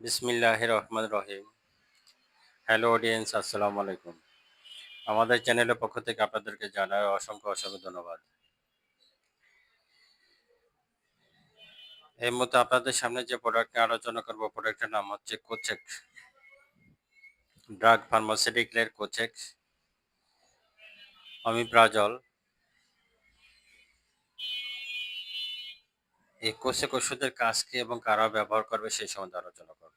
বিসমিল্লাহ রহমান রহিম। Hello audience আসসালামু আলাইকুম। আমাদের চ্যানেলের পক্ষ থেকে আপনাদেরকে জানাই অসংখ্য অসংখ্য ধন্যবাদ। এই মুহূর্তে আপনাদের সামনে যে প্রোডাক্ট নিয়ে আলোচনা করব প্রোডাক্টের নাম হচ্ছে কোচেক ড্রাগ ফার্মাসিউটিক্যালের কোচেক অমিপ্রাজল এই কোচেক ওষুধের কাজ কি এবং কারা ব্যবহার করবে সেই সম্বন্ধে আলোচনা করব।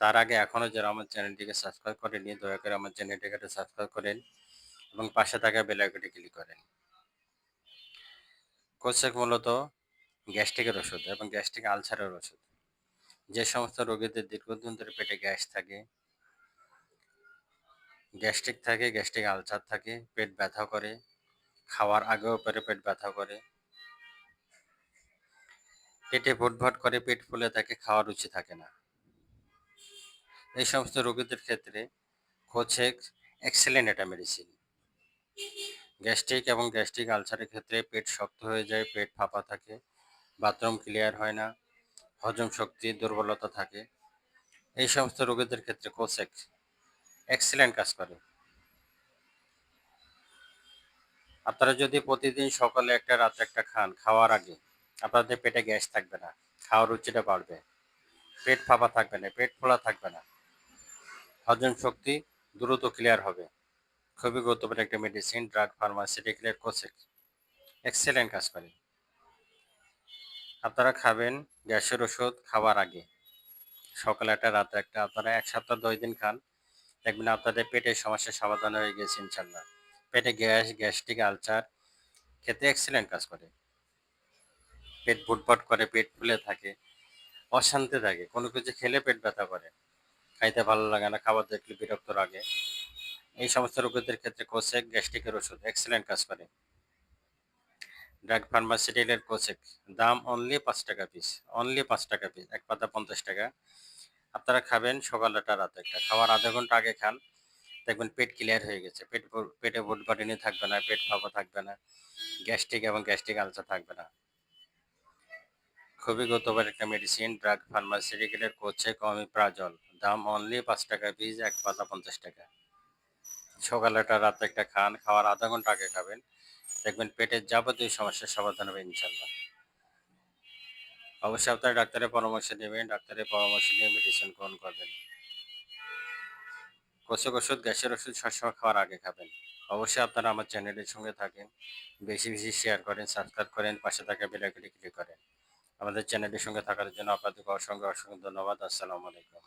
তার আগে এখনও যারা আমার চ্যানেলটিকে সাবস্ক্রাইব করেনি দয়া করে আমার চ্যানেলটিকে সাবস্ক্রাইব করেন এবং পাশে থাকা বেল আইকনটি ক্লিক করেন। কোচেক মূলত গ্যাস্ট্রিকের ওষুধ এবং গ্যাস্ট্রিক আলসারের ওষুধ। যে সমস্ত রোগীদের দীর্ঘদিন ধরে পেটে গ্যাস থাকে, গ্যাস্ট্রিক থাকে, গ্যাস্ট্রিক আলসার থাকে, পেট ব্যথা করে, খাওয়ার আগেও পরে পেট ব্যথা করে পেটে ভটভট করে, পেট ফুলে তাকে খাওয়ার রুচি থাকে না। এই সমস্ত রোগীদের ক্ষেত্রে কোচেক এক্সেলেন্ট একটা মেডিসিন গ্যাস্ট্রিক এবং গ্যাস্ট্রিক আলসারের ক্ষেত্রে পেট শক্ত হয়ে যায়, পেট ফাঁপা থাকে, বাথরুম ক্লিয়ার হয় না, হজম শক্তি দুর্বলতা থাকে। এই সমস্ত রোগীদের ক্ষেত্রে কোসেক এক্সেলেন্ট কাজ করে। আপনারা যদি প্রতিদিন সকালে একটা, রাতে একটা খান, খাওয়ার আগে আপনাদের পেটে গ্যাস থাকবে না, খাওয়ার রুচিটা বাড়বে, পেট ফাঁপা থাকবে না, পেট ফোলা থাকবে না। হজম শক্তি দ্রুত ক্লিয়ার হবে। খুবই গুরুত্বপূর্ণ একটা মেডিসিন ড্রাগ ফার্মাসিউটিক্যালের কোসেক এক্সেলেন্ট কাজ করে। আপনারা খাবেন গ্যাসের ওষুধ খাওয়ার আগে। সকালে একটা, রাতে একটা, আপনারা এক সপ্তাহ, দশ দিন খান। দেখবেন আপনাদের পেটের সমস্যার সমাধান হয়ে গেছে ইনশাল্লাহ পেটে গ্যাস, গ্যাস্ট্রিক আলসার খেতে এক্সেলেন্ট কাজ করে। পেট ফুটফট করে, পেট ফুলে থাকে, অশান্তি থাকে। কোনো কিছু খেলে পেট ব্যথা করে। খাইতে ভালো লাগে না, খাবার দেখলে বিরক্ত লাগে। এই সমস্ত রোগীদের ক্ষেত্রে কোসেক, গ্যাস্ট্রিকের ওষুধ এক্সেলেন্ট কাজ করে। ড্রাগ ফার্মাসিউটিক্যালের কোচেক দাম অনলি পাঁচ টাকা পিস অনলি পাঁচ টাকা পিস এক পাতা পঞ্চাশ টাকা। আপনারা খাবেন সকালটা রাতে একটা, খাওয়ার আধা ঘণ্টা আগে খান। দেখবেন পেট ক্লিয়ার হয়ে গেছে, পেট পেটে ভোট বাটিনি থাকবে না, পেট ফাঁপা থাকবে না গ্যাস্ট্রিক এবং গ্যাস্ট্রিক আলসার থাকবে না। খুবই গতবার একটা মেডিসিন ড্রাগ ফার্মাসিউটিক্যালের কোচেক অমিপ্রাজল দাম অনলি পাঁচ টাকা পিস এক পাতা পঞ্চাশ টাকা। সকালেটা রাতে একটা খান, খাওয়ার আধা ঘণ্টা আগে খাবেন। দেখবেন পেটের যাবতীয় সমস্যার সমাধান হবে ইনশাল্লাহ অবশ্যই আপনার ডাক্তারের পরামর্শ নেবেন, ডাক্তারের পরামর্শ নিয়ে মেডিসিন গ্রহণ করবেন। কোষক ওষুধ, গ্যাসের ওষুধ সবসময় খাওয়ার আগে খাবেন। অবশ্যই আপনারা আমার চ্যানেলের সঙ্গে থাকেন। বেশি বেশি শেয়ার করেন সাবস্ক্রাইব করেন, পাশে থাকা বেলাইকটি ক্লিক করেন। আমাদের চ্যানেলের সঙ্গে থাকার জন্য আপনাদেরকে অসংখ্য অসংখ্য ধন্যবাদ। আসসালামু আলাইকুম।